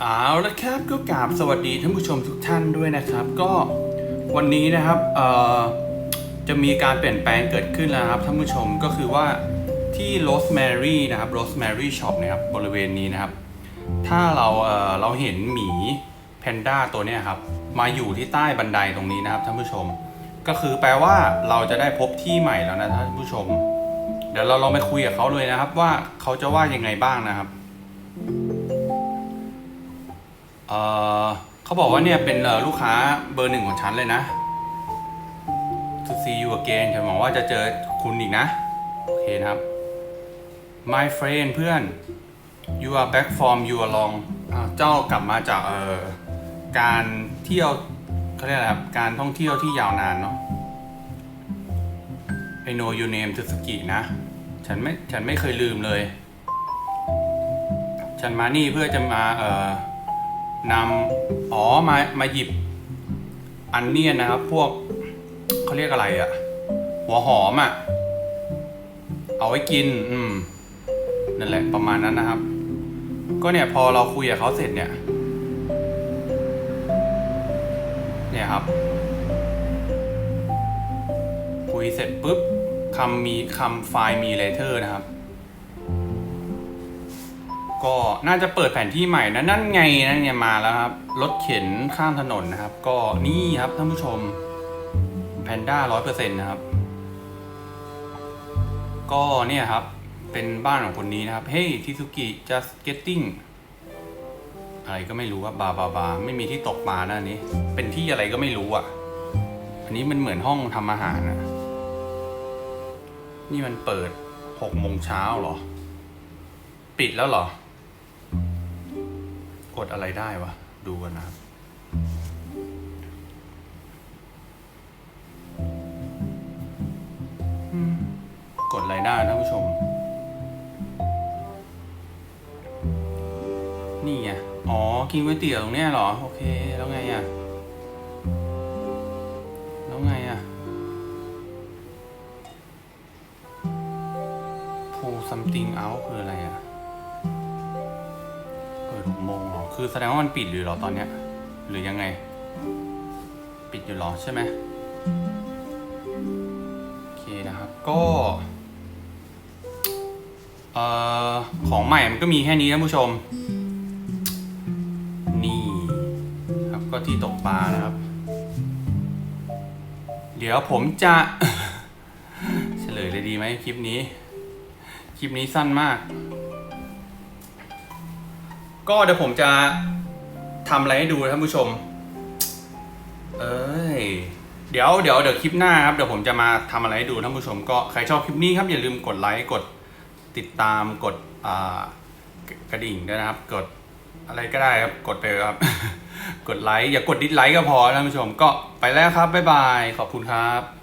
เอาละครับก็กราบสวัสดีท่านผู้ชมทุกท่านด้วยนะครับ ก็วันนี้นะครับเอ่อจะมีการเปลี่ยนแปลงเกิดขึ้นแล้วนะครับท่านผู้ชมก็คือว่าที่ Rosemary นะครับ Rosemary Shop นะครับบริเวณนี้นะครับ ถ้าเราเอ่อเราเห็นหมีแพนด้าตัวเนี้ยครับมาอยู่ที่ใต้บันไดตรงนี้นะครับท่านผู้ชม ก็คือแปลว่าเราจะได้พบที่ใหม่แล้วนะท่านผู้ชม เดี๋ยวเราลองไปคุยกับเขาเลยนะครับ ว่าเขาจะว่ายังไงบ้างนะครับ เอ่อเขาบอกว่าเนี่ยเป็นเอ่อลูกค้าเบอร์หนึ่งของฉันเลยนะ to see you again ฉันหวังว่าจะเจอคุณอีกนะ โอเคนะครับ my friend เพื่อน you are back from you are long อ่าเจ้ากลับมาจากเอ่อการเที่ยวเขาเรียกอะไรครับการท่องเที่ยวที่ยาวนานเนาะ I know your name to ski นะ ฉันไม่ ฉันไม่เคยลืมเลย ฉันมานี่เพื่อจะมาเอ่อ นำอ๋อมามาหยิบอันเนียนนะครับ พวกเขาเรียกอะไรอะหัวหอมอะเอาไว้กิน อืมนั่นแหละประมาณนั้นนะครับ ก็เนี่ยพอเราคุยกับเขาเสร็จเนี่ย เนี่ยครับ คุยเสร็จปุ๊บคำมีคำไฟล์มีเลเทอร์นะครับ ก็น่าจะเปิดแผนที่ใหม่นะนั่นไงนั่นไงมาแล้วครับรถเข็นข้ามถนนนะครับ ก็นี่ครับท่านผู้ชมแพนด้าร้อยเปอร์เซ็นต์นะครับ ก็เนี่ยครับเป็นบ้านของคนนี้นะครับเฮ้ยทิซุกิ just getting อะไรก็ไม่รู้ว่าบาบาบาไม่มีที่ตกปลานะอันนี้ เป็นที่อะไรก็ไม่รู้อะ อันนี้มันเหมือนห้องทำอาหารนะนี่มันเปิดหกโมงเช้าเหรอ ปิดแล้วเหรอ กดอะไรได้วะ ดูกันนะครับ กดอะไรได้ท่านผู้ชม นี่ไงอ๋อ กินก๋วยเตี๋ยวตรงเนี้ยเหรอ โอเค แล้วไงอะ แล้วไงอะ pull something out คืออะไรอะ เปิดหกโมง คือแสดงว่ามันปิดอยู่หรอตอนเนี้ย หรือยังไง ปิดอยู่หรอใช่ไหมโอเคนะครับ ก็เอ่อของใหม่มันก็มีแค่นี้นะผู้ชม นี่ครับก็ที่ตกปลานะครับ เดี๋ยวผมจะเฉลยเลยดีไหมคลิปนี้ คลิปนี้สั้นมาก ก็เดี๋ยวผมจะทำอะไรให้ดูนะท่านผู้ชม เอ้ย เดี๋ยวเดี๋ยวเดี๋ยวคลิปหน้าครับ เดี๋ยวผมจะมาทำอะไรให้ดูท่านผู้ชม ก็ใครชอบคลิปนี้ครับอย่าลืมกดไลค์ กดติดตาม กดกระดิ่งด้วยนะครับ กดอะไรก็ได้ครับ กดไปครับ กดไลค์อย่ากดดิสไลค์ก็พอท่านผู้ชม ก็ไปแล้วครับบ๊ายบาย ขอบคุณครับ